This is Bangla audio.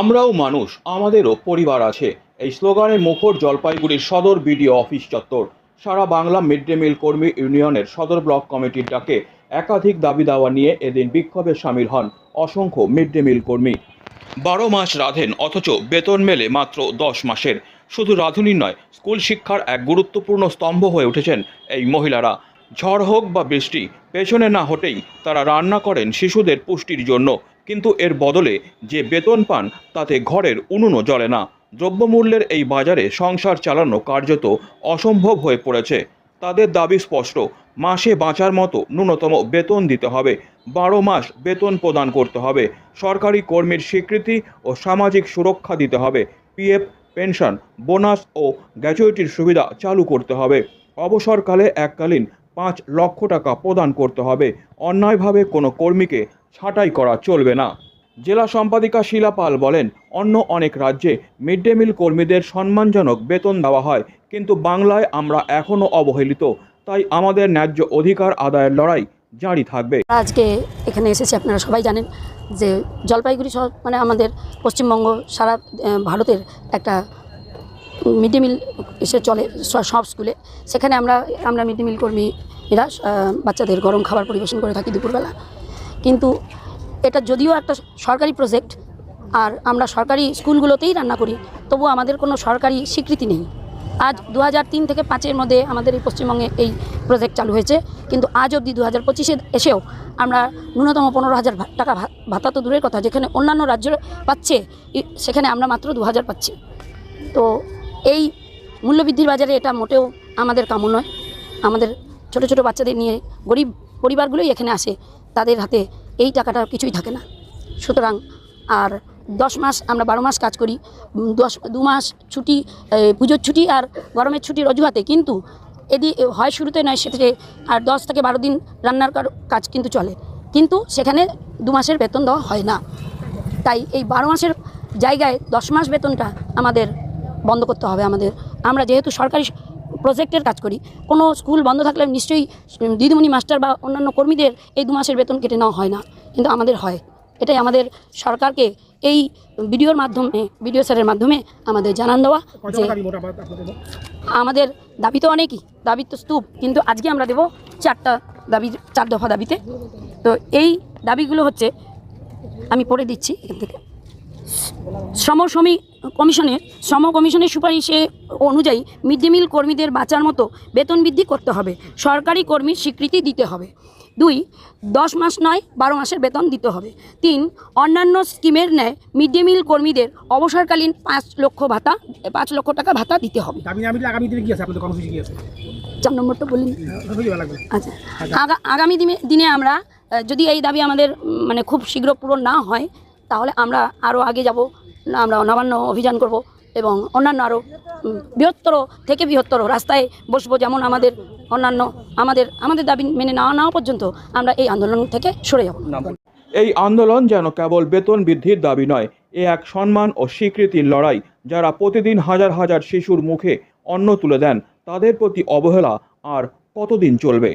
আমরাও মানুষ, আমাদেরও পরিবার আছে। এই স্লোগানে মুখর জলপাইগুড়ির সদর বিডিও অফিস চত্বর। সারা বাংলা মিড ডে মিল কর্মী ইউনিয়নের সদর ব্লক কমিটির ডাকে একাধিক দাবি দাওয়া নিয়ে এদিন বিক্ষোভে সামিল হন অসংখ্য মিড ডে মিল কর্মী। বারো মাস রাধেন, অথচ বেতন মেলে মাত্র দশ মাসের। শুধু রাঁধুনি নয়, স্কুল শিক্ষার এক গুরুত্বপূর্ণ স্তম্ভ হয়ে উঠেছেন এই মহিলারা। ঝড় হোক বা বৃষ্টি, পেছনে না হটেই তারা রান্না করেন শিশুদের পুষ্টির জন্য। কিন্তু এর বদলে যে বেতন পান, তাতে ঘরের উনুনও জ্বলে না। দ্রব্যমূল্যের এই বাজারে সংসার চালানো কার্যত অসম্ভব হয়ে পড়েছে। তাদের দাবি স্পষ্ট, মাসে বাঁচার মতো ন্যূনতম বেতন দিতে হবে। বারো মাস বেতন প্রদান করতে হবে। সরকারি কর্মীর স্বীকৃতি ও সামাজিক সুরক্ষা দিতে হবে। পিএফ, পেনশন, বোনাস ও গ্র্যাচুইটির সুবিধা চালু করতে হবে। অবসরকালে এককালীন পাঁচ লক্ষ টাকা প্রদান করতে হবে। অন্যায়ভাবে কোনো কর্মীকে ছাঁটাই করা চলবে না। জেলা সম্পাদিকা শিলা পাল বলেন, অন্য অনেক রাজ্যে মিড ডে মিল কর্মীদের সম্মানজনক বেতন দেওয়া হয়, কিন্তু বাংলায় আমরা এখনও অবহেলিত। তাই আমাদের ন্যায্য অধিকার আদায়ের লড়াই জারি থাকবে। আজকে এখানে এসেছে, আপনারা সবাই জানেন যে জলপাইগুড়ি শহর মানে আমাদের পশ্চিমবঙ্গ সারা ভারতের একটা মিড ডে মিল এসে চলে সব স্কুলে। সেখানে আমরা আমরা মিড ডে মিল কর্মী এরা বাচ্চাদের গরম খাবার পরিবেশন করে থাকি দুপুরবেলা। কিন্তু এটা যদিও একটা সরকারি প্রজেক্ট, আর আমরা সরকারি স্কুলগুলোতেই রান্না করি তবু আমাদের কোনো সরকারি স্বীকৃতি নেই। আজ দু তিন থেকে পাঁচের মধ্যে আমাদের এই পশ্চিমবঙ্গে এই প্রজেক্ট চালু হয়েছে, কিন্তু আজ অবধি দু হাজার পঁচিশে এসেও আমরা ন্যূনতম পনেরো হাজার টাকা ভাতা তো দূরের কথা, যেখানে অন্যান্য রাজ্য পাচ্ছে সেখানে আমরা মাত্র দু হাজার পাচ্ছি। তো এই মূল্যবৃদ্ধির বাজারে এটা মোটেও আমাদের কাম্য নয়। আমাদের ছোট ছোট বাচ্চাদের নিয়ে গরিব পরিবারগুলোই এখানে আসে। তাদের হাতে এই টাকাটা কিছুই থাকে না। সুতরাং আর দশ মাস আমরা বারো মাস কাজ করি দশ, দু মাস ছুটি পুজোর ছুটি আর গরমের ছুটির অজুহাতে। কিন্তু এদি হয় শুরুতে, নয় সেক্ষেত্রে আর দশ থেকে বারো দিন রান্নার কাজ কিন্তু চলে। কিন্তু সেখানে দু মাসের বেতন দেওয়া হয় না। তাই এই বারো মাসের জায়গায় দশ মাস বেতনটা আমাদের বন্ধ করতে হবে আমাদের। আমরা যেহেতু সরকারি প্রজেক্টের কাজ করি কোনো স্কুল বন্ধ থাকলে নিশ্চয়ই দিদিমণি মাস্টার বা অন্যান্য কর্মীদের এই দু মাসের বেতন কেটে নেওয়া হয় না কিন্তু আমাদের হয়। এটাই আমাদের সরকারকে এই ভিডিওর মাধ্যমে ভিডিও স্যারের মাধ্যমে আমাদের জানান দেওয়া যে আমাদের দাবি তো অনেকই দাবি তো স্তূপ কিন্তু আজকে আমরা দেব চারটা দাবি চার দফা দাবিতে। তো এই দাবিগুলো হচ্ছে আমি পড়ে দিচ্ছি এখান থেকে। শ্রম শ্রমিক কমিশনের শ্রম কমিশনের সুপারিশে অনুযায়ী মিড ডে মিল কর্মীদের বাঁচার মতো বেতন বৃদ্ধি করতে হবে। সরকারি কর্মীর স্বীকৃতি দিতে হবে। দুই দশ মাস নয় বারো মাসের বেতন দিতে হবে। তিন অন্যান্য স্কিমের ন্যায় মিড ডে মিল কর্মীদের অবসরকালীন পাঁচ লক্ষ ভাতা পাঁচ লক্ষ টাকা ভাতা দিতে হবে। আগামী দিনে কি আছে? আপনাদের কর্মসূচি কি আছে? চার নম্বরটা লাগবে? আচ্ছা আগামী দিনে দিনে আমরা যদি এই দাবি আমাদের মানে খুব শীঘ্র পূরণ না হয় তাহলে আমরা আরও আগে যাব, আমরা নবান্ন অভিযান করব এবং অন্যান্য আরও বৃহত্তর থেকে বৃহত্তর রাস্তায় বসবো যেমন আমাদের অন্যান্য, আমাদের আমাদের দাবি মেনে নেওয়া নেওয়া পর্যন্ত আমরা এই আন্দোলন থেকে সরে যাব। এই আন্দোলন যেন কেবল বেতন বৃদ্ধির দাবি নয়, এ এক সম্মান ও স্বীকৃতির লড়াই যারা প্রতিদিন হাজার হাজার শিশুর মুখে অন্ন তুলে দেন, তাদের প্রতি অবহেলা আর কতদিন চলবে?